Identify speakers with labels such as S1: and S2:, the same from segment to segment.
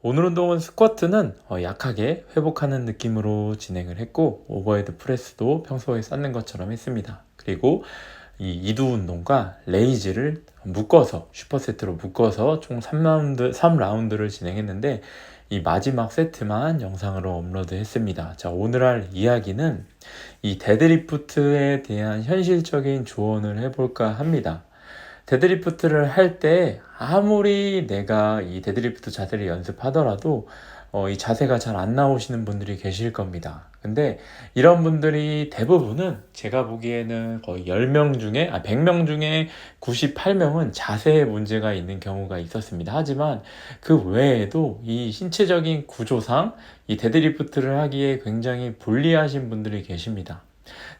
S1: 오늘 운동은 스쿼트는 어, 약하게 회복하는 느낌으로 진행을 했고 오버헤드 프레스도 평소에 쌓는 것처럼 했습니다. 그리고 이 이두 운동과 레이즈를 묶어서 슈퍼세트로 묶어서 총 3라운드 3라운드를 진행했는데 이 마지막 세트만 영상으로 업로드 했습니다. 자, 오늘 할 이야기는 이 데드리프트에 대한 현실적인 조언을 해볼까 합니다. 데드리프트를 할 때 아무리 내가 이 데드리프트 자세를 연습하더라도 어, 이 자세가 잘 안 나오시는 분들이 계실 겁니다. 근데 이런 분들이 대부분은 제가 보기에는 거의 10명 중에, 아, 100명 중에 98명은 자세에 문제가 있는 경우가 있었습니다. 하지만 그 외에도 이 신체적인 구조상 이 데드리프트를 하기에 굉장히 불리하신 분들이 계십니다.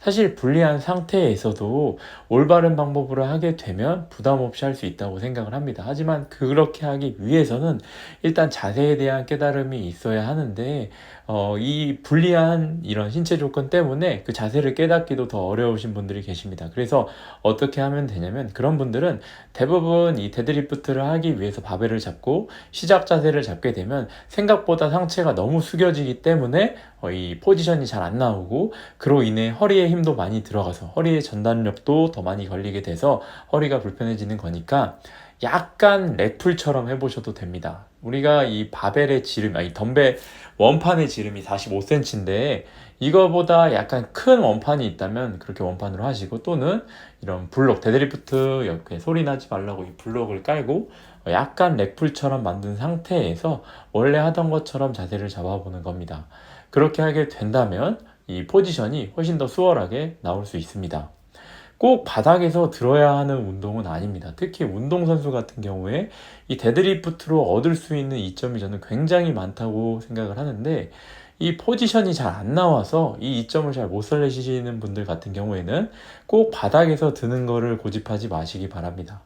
S1: 사실 불리한 상태에서도 올바른 방법으로 하게 되면 부담 없이 할 수 있다고 생각을 합니다. 하지만 그렇게 하기 위해서는 일단 자세에 대한 깨달음이 있어야 하는데 어, 이 불리한 이런 신체 조건 때문에 그 자세를 깨닫기도 더 어려우신 분들이 계십니다. 그래서 어떻게 하면 되냐면 그런 분들은 대부분 이 데드리프트를 하기 위해서 바벨을 잡고 시작 자세를 잡게 되면 생각보다 상체가 너무 숙여지기 때문에 어, 이 포지션이 잘 안 나오고 그로 인해 허리에 힘도 많이 들어가서 허리의 전단력도 더 많이 걸리게 돼서 허리가 불편해지는 거니까 약간 렉풀처럼 해보셔도 됩니다. 우리가 이 바벨의 지름, 아니 덤벨 원판의 지름이 45cm인데 이거보다 약간 큰 원판이 있다면 그렇게 원판으로 하시고 또는 이런 블록, 데드리프트 옆에 소리 나지 말라고 이 블록을 깔고 약간 렉풀처럼 만든 상태에서 원래 하던 것처럼 자세를 잡아보는 겁니다. 그렇게 하게 된다면 이 포지션이 훨씬 더 수월하게 나올 수 있습니다. 꼭 바닥에서 들어야 하는 운동은 아닙니다. 특히 운동선수 같은 경우에 이 데드리프트로 얻을 수 있는 이점이 저는 굉장히 많다고 생각을 하는데 이 포지션이 잘 안 나와서 이 이점을 잘 못 살리시는 분들 같은 경우에는 꼭 바닥에서 드는 거를 고집하지 마시기 바랍니다.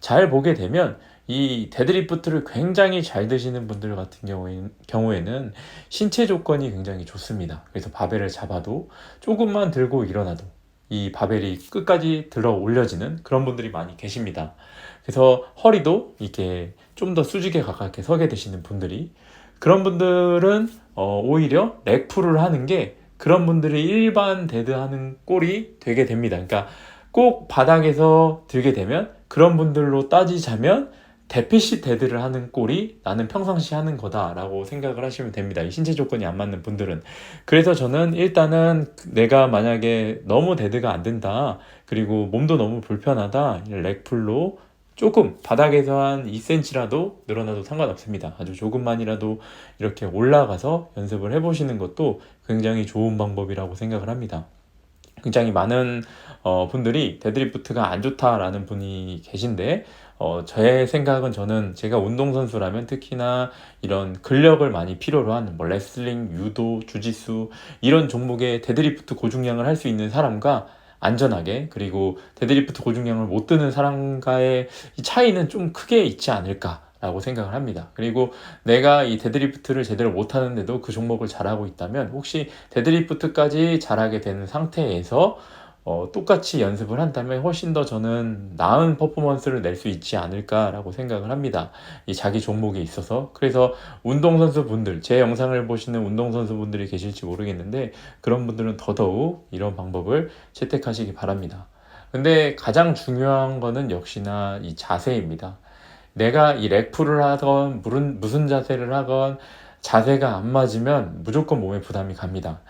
S1: 잘 보게 되면 이 데드리프트를 굉장히 잘 드시는 분들 같은 경우에는, 경우에는 신체 조건이 굉장히 좋습니다. 그래서 바벨을 잡아도 조금만 들고 일어나도 이 바벨이 끝까지 들어 올려지는 그런 분들이 많이 계십니다. 그래서 허리도 이렇게 좀 더 수직에 가깝게 서게 되시는 분들이 그런 분들은 어, 오히려 렉풀을 하는 게 그런 분들이 일반 데드 하는 꼴이 되게 됩니다. 그러니까 꼭 바닥에서 들게 되면 그런 분들로 따지자면 대피시 데드를 하는 꼴이 나는 평상시 하는 거다라고 생각을 하시면 됩니다. 이 신체 조건이 안 맞는 분들은. 그래서 저는 일단은 내가 만약에 너무 데드가 안 된다. 그리고 몸도 너무 불편하다. 렉풀로 조금 바닥에서 한 2cm라도 늘어나도 상관없습니다. 아주 조금만이라도 이렇게 올라가서 연습을 해보시는 것도 굉장히 좋은 방법이라고 생각을 합니다. 굉장히 많은 어, 분들이 데드리프트가 안 좋다라는 분이 계신데 어, 제 생각은 저는 제가 운동선수라면 특히나 이런 근력을 많이 필요로 하는 뭐 레슬링, 유도, 주짓수 이런 종목의 데드리프트 고중량을 할 수 있는 사람과 안전하게 그리고 데드리프트 고중량을 못 드는 사람과의 이 차이는 좀 크게 있지 않을까 라고 생각을 합니다. 그리고 내가 이 데드리프트를 제대로 못 하는데도 그 종목을 잘하고 있다면 혹시 데드리프트까지 잘하게 되는 상태에서 어, 똑같이 연습을 한다면 훨씬 더 저는 나은 퍼포먼스를 낼 수 있지 않을까라고 생각을 합니다. 이 자기 종목에 있어서. 그래서 운동선수 분들, 제 영상을 보시는 운동선수 분들이 계실지 모르겠는데 그런 분들은 더더욱 이런 방법을 채택하시기 바랍니다. 근데 가장 중요한 거는 역시나 이 자세입니다. 내가 이 렉풀을 하건 무슨, 무슨 자세를 하건 자세가 안 맞으면 무조건 몸에 부담이 갑니다.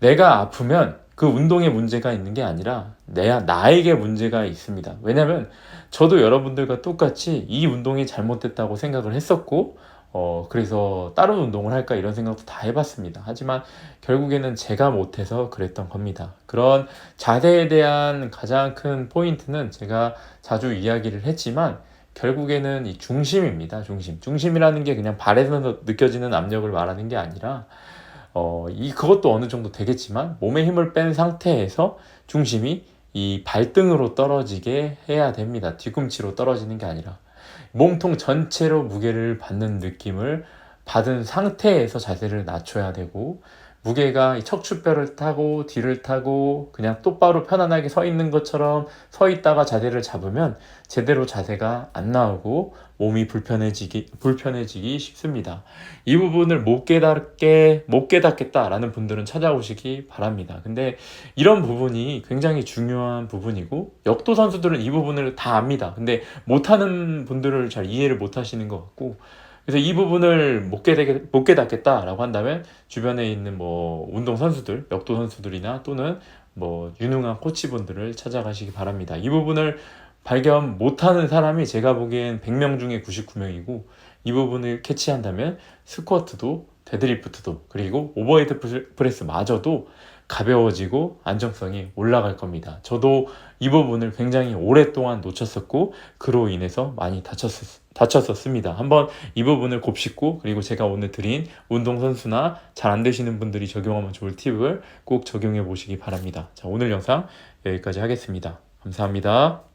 S1: 내가 아프면 그 운동에 문제가 있는 게 아니라 내 나에게 문제가 있습니다. 왜냐면 저도 여러분들과 똑같이 이 운동이 잘못됐다고 생각을 했었고 어 그래서 다른 운동을 할까 이런 생각도 다 해봤습니다. 하지만 결국에는 제가 못해서 그랬던 겁니다. 그런 자세에 대한 가장 큰 포인트는 제가 자주 이야기를 했지만 결국에는 이 중심입니다. 중심. 중심이라는 게 그냥 발에서 느껴지는 압력을 말하는 게 아니라 어, 이 그것도 어느 정도 되겠지만 몸에 힘을 뺀 상태에서 중심이 이 발등으로 떨어지게 해야 됩니다. 뒤꿈치로 떨어지는 게 아니라 몸통 전체로 무게를 받는 느낌을 받은 상태에서 자세를 낮춰야 되고 무게가 이 척추뼈를 타고 뒤를 타고 그냥 똑바로 편안하게 서 있는 것처럼 서 있다가 자세를 잡으면 제대로 자세가 안 나오고 몸이 불편해지기 불편해지기 쉽습니다. 이 부분을 못 깨닫게 못 깨닫겠다라는 분들은 찾아오시기 바랍니다. 근데 이런 부분이 굉장히 중요한 부분이고 역도 선수들은 이 부분을 다 압니다. 근데 못하는 분들을 잘 이해를 못 하시는 것 같고 그래서 이 부분을 못, 깨닫, 못 깨닫겠다라고 한다면 주변에 있는 뭐 운동 선수들, 역도 선수들이나 또는 뭐 유능한 코치분들을 찾아가시기 바랍니다. 이 부분을 발견 못하는 사람이 제가 보기엔 100명 중에 99명이고 이 부분을 캐치한다면 스쿼트도 데드리프트도 그리고 오버헤드 프레- 프레스마저도 가벼워지고 안정성이 올라갈 겁니다. 저도 이 부분을 굉장히 오랫동안 놓쳤었고 그로 인해서 많이 다쳤었, 다쳤었습니다. 한번 이 부분을 곱씹고 그리고 제가 오늘 드린 운동선수나 잘 안 되시는 분들이 적용하면 좋을 팁을 꼭 적용해 보시기 바랍니다. 자, 오늘 영상 여기까지 하겠습니다. 감사합니다.